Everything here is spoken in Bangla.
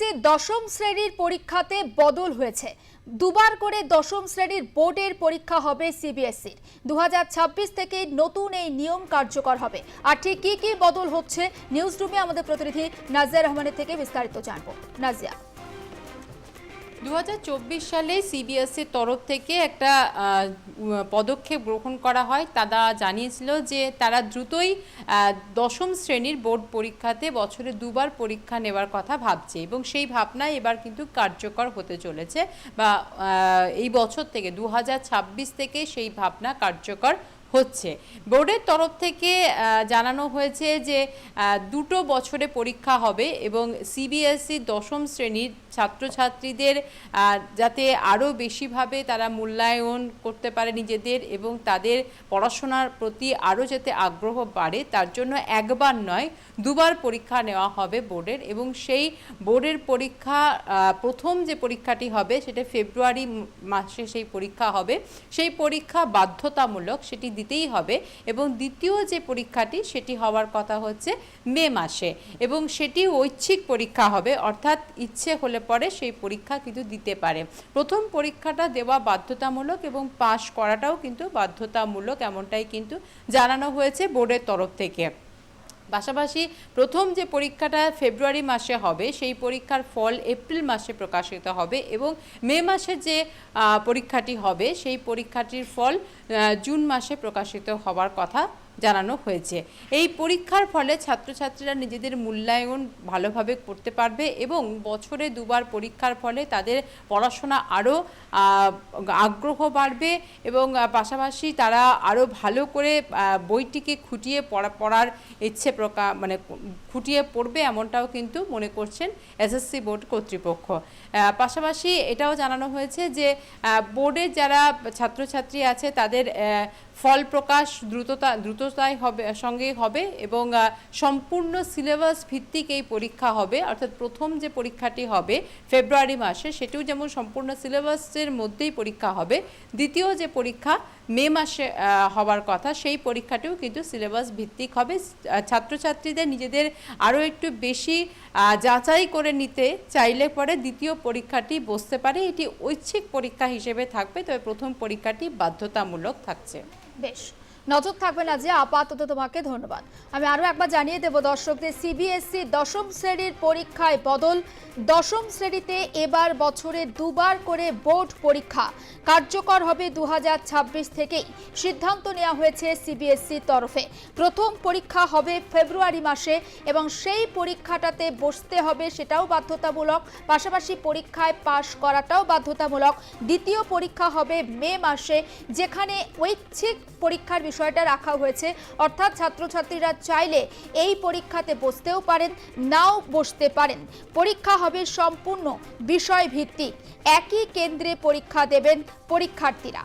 সিবিএসই দশম শ্রেণির পরীক্ষাতে বদল হয়েছে। দুবার করে দশম শ্রেণির বোর্ডের পরীক্ষা হবে সিবিএসসির দু হাজার ছাব্বিশ থেকে নতুন এই নিয়ম কার্যকর হবে। আর ঠিক কী কী বদল হচ্ছে নিউজ রুমে আমাদের প্রতিনিধি নাজিয়া রহমানের থেকে বিস্তারিত জানব। নাজিয়া। দু হাজার চব্বিশ সালে সিবিএসসির তরফ থেকে একটা পদক্ষেপ গ্রহণ করা হয়। তারা জানিয়েছিল যে তারা দ্রুতই দশম শ্রেণির বোর্ড পরীক্ষাতে বছরে দুবার পরীক্ষা নেওয়ার কথা ভাবছে এবং সেই ভাবনা এবার কিন্তু কার্যকর হতে চলেছে বা এই বছর থেকে দু হাজার ছাব্বিশ থেকে সেই ভাবনা কার্যকর হচ্ছে। বোর্ডের তরফ থেকে জানানো হয়েছে যে দুটো বছরে পরীক্ষা হবে এবং সিবিএসই দশম শ্রেণির ছাত্রছাত্রীদের যাতে আরও বেশিভাবে তারা মূল্যায়ন করতে পারে নিজেদের এবং তাদের পড়াশোনার প্রতি আরও যাতে আগ্রহ বাড়ে, তার জন্য একবার নয়, দুবার পরীক্ষা নেওয়া হবে বোর্ডের এবং সেই বোর্ডের পরীক্ষা প্রথম যে পরীক্ষাটি হবে সেটা ফেব্রুয়ারি মাসে সেই পরীক্ষা হবে। সেই পরীক্ষা বাধ্যতামূলক সেটি দিতেই হবে এবং দ্বিতীয় যে পরীক্ষাটি সেটি হওয়ার কথা হচ্ছে মে মাসে এবং সেটি ঐচ্ছিক পরীক্ষা হবে, অর্থাৎ ইচ্ছে হলে পরে সেই পরীক্ষা কিন্তু দিতে পারে। প্রথম পরীক্ষাটা দেওয়া বাধ্যতামূলক এবং পাশ করাটাও কিন্তু বাধ্যতামূলক, এমনটাই কিন্তু জানানো হয়েছে বোর্ডের তরফ থেকে। পাশাপাশি প্রথম যে পরীক্ষাটা ফেব্রুয়ারি মাসে হবে, সেই পরীক্ষার ফল এপ্রিল মাসে প্রকাশিত হবে এবং মে মাসে যে পরীক্ষাটি হবে, সেই পরীক্ষাটির ফল জুন মাসে প্রকাশিত হওয়ার কথা। জানানো হয়েছে। এই পরীক্ষার ফলে ছাত্রছাত্রীরা নিজেদের মূল্যায়ন ভালোভাবে করতে পারবে এবং বছরে দুবার পরীক্ষার ফলে তাদের পড়াশোনা আরও আগ্রহ বাড়বে এবং পাশাপাশি তারা আরও ভালো করে বইটিকে খুঁটিয়ে পড়া, পড়ার ইচ্ছে প্রকা মানে খুঁটিয়ে পড়বে এমনটাও কিন্তু মনে করছেন এসএসসি বোর্ড কর্তৃপক্ষ। পাশাপাশি এটাও জানানো হয়েছে যে বোর্ডের যারা ছাত্রছাত্রী আছে তাদের ফল প্রকাশ দ্রুততা, দ্রুততায় হবে, সঙ্গে হবে এবং সম্পূর্ণ সিলেবাস ভিত্তিক এই পরীক্ষা হবে। অর্থাৎ প্রথম যে পরীক্ষাটি হবে ফেব্রুয়ারি মাসে, সেটিও যেমন সম্পূর্ণ সিলেবাসের মধ্যেই পরীক্ষা হবে। দ্বিতীয় যে পরীক্ষা মে মাসে হওয়ার কথা, সেই পরীক্ষাটিও কিন্তু সিলেবাস ভিত্তিক হবে। ছাত্রছাত্রীদের নিজেদের আরও একটু বেশি যাচাই করে নিতে চাইলে পরে দ্বিতীয় পরীক্ষাটি বসতে পারে। এটি ঐচ্ছিক পরীক্ষা হিসেবে থাকবে, তবে প্রথম পরীক্ষাটি বাধ্যতামূলক থাকছে। বেশ নজর থাকবে না যে আপাতত তোমাকে ধন্যবাদ। আমি আরও একবার জানিয়ে দেব, দর্শকদের সিবিএসসি দশম শ্রেণির পরীক্ষায় বদল। দশম শ্রেণীতে এবার বছরে দুবার করে বোর্ড পরীক্ষা। কার্যকর হবে দু হাজার ছাব্বিশ থেকেই। সিদ্ধান্ত নেওয়া হয়েছে সিবিএসসি তরফে। প্রথম পরীক্ষা হবে ফেব্রুয়ারি মাসে এবং সেই পরীক্ষাটাতে বসতে হবে সেটাও বাধ্যতামূলক। পাশাপাশি পরীক্ষায় পাশ করাটাও বাধ্যতামূলক। দ্বিতীয় পরীক্ষা হবে মে মাসে, যেখানে ঐচ্ছিক পরীক্ষার বিষয়টা রাখা হয়েছে। অর্থাৎ ছাত্রছাত্রীরা চাইলে এই পরীক্ষাতে বসতেও পারেন, নাও বসতে পারেন। পরীক্ষা হবে সম্পূর্ণ বিষয় ভিত্তিক একই কেন্দ্রে পরীক্ষা দেবেন পরীক্ষার্থীরা।